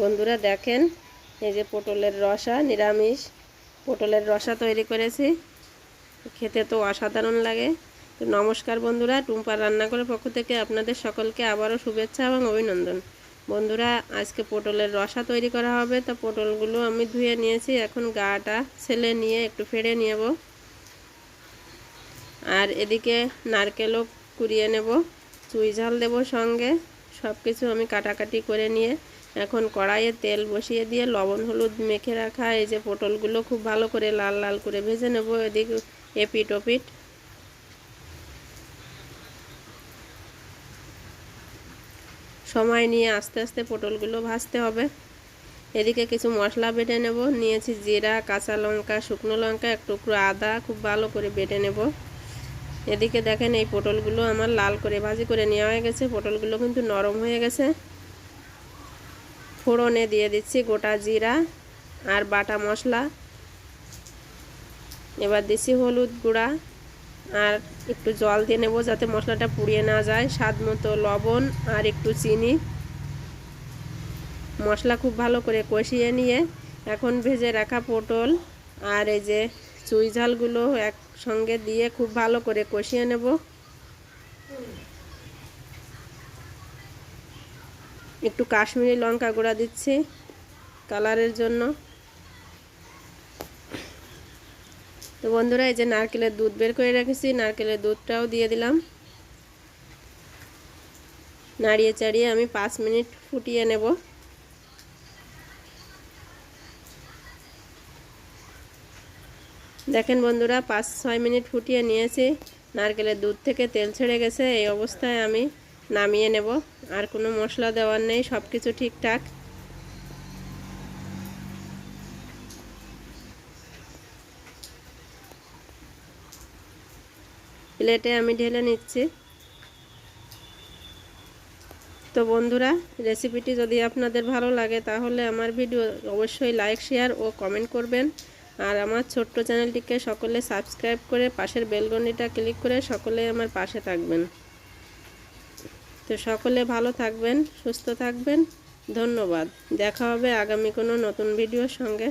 বন্ধুরা দেখেন, এই যে পটলের রসা, নিরামিষ পটলের রসা তৈরি করেছি। খেতে তো অসাধারণ লাগে। তো নমস্কার বন্ধুরা, টুম্পার রান্না করে পক্ষ থেকে আপনাদের সকলকে আবারও শুভেচ্ছা এবং অভিনন্দন। বন্ধুরা, আজকে পটলের রসা তৈরি করা হবে। তো পটলগুলো আমি ধুয়ে নিয়েছি। এখন গাটা ছেলে নিয়ে একটু ফেড়ে নেব আর এদিকে নারকেলও কুড়িয়ে নেব। চুই ঝাল দেব সঙ্গে। সব কিছু আমি কাটাকাটি করে নিয়ে এখন কড়াইয়ে তেল বসিয়ে দিয়ে লবণ, হলুদ মেখে রাখা, এই যে পটলগুলো খুব ভালো করে লাল লাল করে ভেজে নেব, এদিকে এপিট ওপিট। সময় নিয়ে আস্তে আস্তে পটলগুলো ভাজতে হবে। এদিকে কিছু মশলা বেটে নেব, নিয়েছি জিরা, কাঁচা লঙ্কা, শুকনো লঙ্কা, এক টুকরো আদা, খুব ভালো করে বেটে নেব। এদিকে দেখেন এই পটলগুলো আমার লাল করে ভাজি করে নেওয়া হয়ে গেছে। পটলগুলো কিন্তু নরম হয়ে গেছে। ফোড়নে দিয়ে দিচ্ছি গোটা জিরা আর বাটা মশলা। এবার দিচ্ছি হলুদ গুঁড়া আর একটু জল দিয়ে নেব যাতে মশলাটা পুড়িয়ে না যায়। স্বাদ মতো লবণ আর একটু চিনি। মশলা খুব ভালো করে কষিয়ে নিয়ে এখন ভেজে রাখা পটল আর এই যে চুই ঝালগুলো একসঙ্গে দিয়ে খুব ভালো করে কষিয়ে নেব। একটু কাশ্মীরি লঙ্কা গুঁড়া দিচ্ছি কালারের জন্য। তো বন্ধুরা, এই যে নারকেলের দুধ বের করে রেখেছি, নারকেলের দুধটাও দিয়ে দিলাম। নাড়িয়ে চাড়িয়ে আমি পাঁচ মিনিট ফুটিয়ে নেব। দেখেন বন্ধুরা, পাঁচ ছয় মিনিট ফুটিয়ে নিয়েছি। নারকেলের দুধ থেকে তেল ছেড়ে গেছে, এই অবস্থায় আমি নামিয়ে নেব। আর কোনো মশলা দেওয়ার নেই সব কিছু ঠিকঠাক। প্লেটে আমি ঢেলে নিচ্ছি। তো বন্ধুরা, রেসিপিটি যদি আপনাদের ভালো লাগে, তাহলে আমার ভিডিও অবশ্যই লাইক, শেয়ার ও কমেন্ট করবেন। আর আমার ছোট্ট চ্যানেলটিকে সকলে সাবস্ক্রাইব করে পাশের বেলগনিটা ক্লিক করে সকলে আমার পাশে থাকবেন। তো সকলে ভালো থাকবেন, সুস্থ থাকবেন। ধন্যবাদ। দেখা হবে আগামী কোনো নতুন ভিডিওর সঙ্গে।